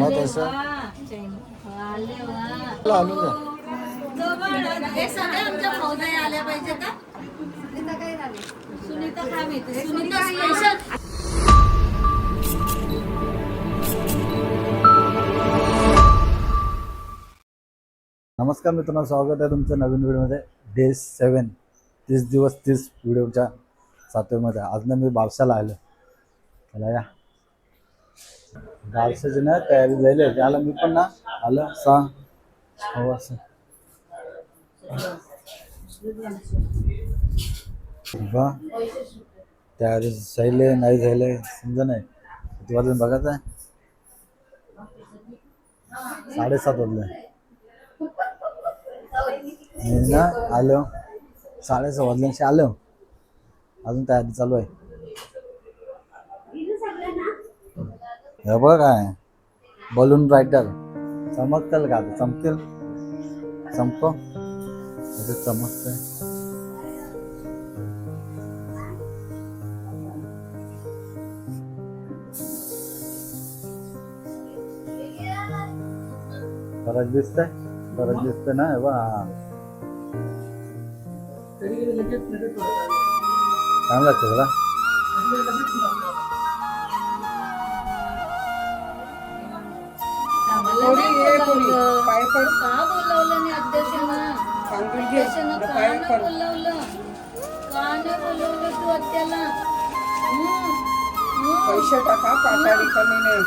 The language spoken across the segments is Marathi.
मग तसं? आले वा आणून द्या. हे सुनीता सुनीता स्पेशल नमस्कार मित्रांनो स्वागत आहे तुमचं नवीन व्हिडिओमध्ये. डे सेवन तीस दिवस तीस व्हिडिओच्या सातव्यामध्ये आज ना मी बारशाला आलो चला या. बारशाची ना तयारी झाली आहे. त्याला मी पण ना आलं. सांग हो असं. बा. तयारी झाले नाही झाले समजा नाही. किती वाजून बघायचं आहे? साडेसात वाजले. मी ना आलो. साडेसहा वाजल्याशी आलो. अजून तयारी चालू आहे. हे बघ आहे बलून रायटर चमकतल का चमकेल? चमको ते चमकतंय. फरक दिसतंय? फरक दिसतंय ना? हे बघ हा. लागतं तुला आम्हाला नाही बोलवलं. का बोलवलं नाही अध्यक्षांना? अध्यक्षांना का नाही बोलवलं? का नाही बोलवलं तू अत्याला? हम्म. हम्म. पैसे टाका पाटारी कमी नाही.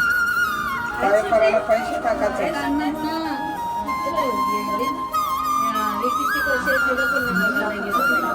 पैसे टाकायचे. हे किती तुला पण नाही गेलं.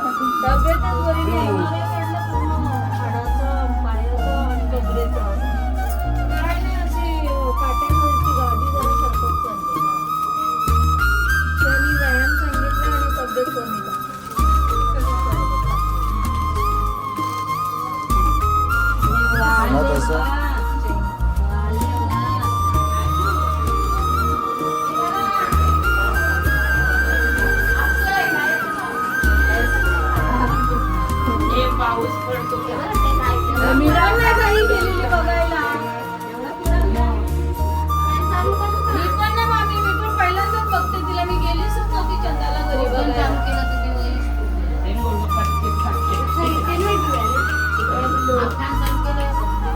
पण पहिल्यांदाच बघते तिला. मी गेलीच नव्हती चंदाला घरी बघायला.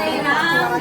Ram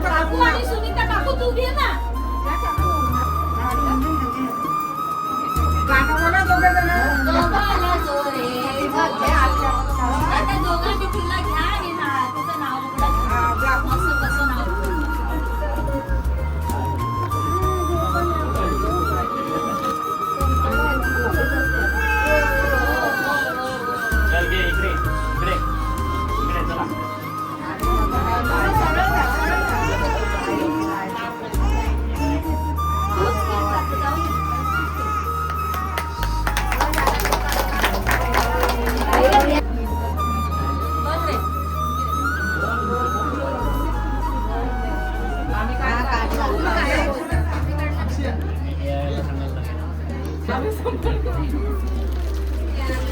perempuan itu minta aku tuh Bina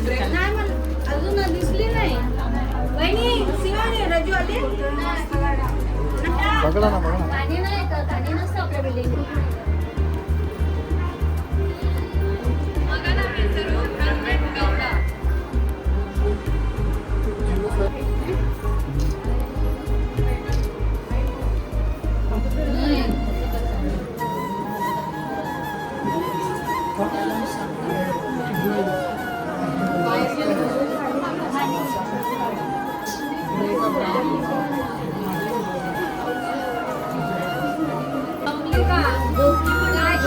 अजून दिसली नाही वहिनी ना. बघा नाही का गाणी नसतं आपल्या बिल्डिंग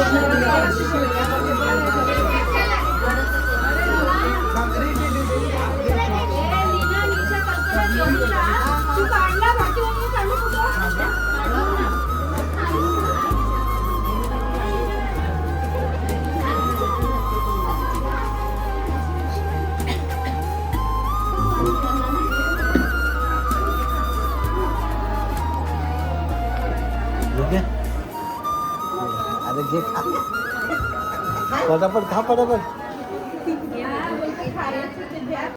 तू घे खा पटापट खा पटापट.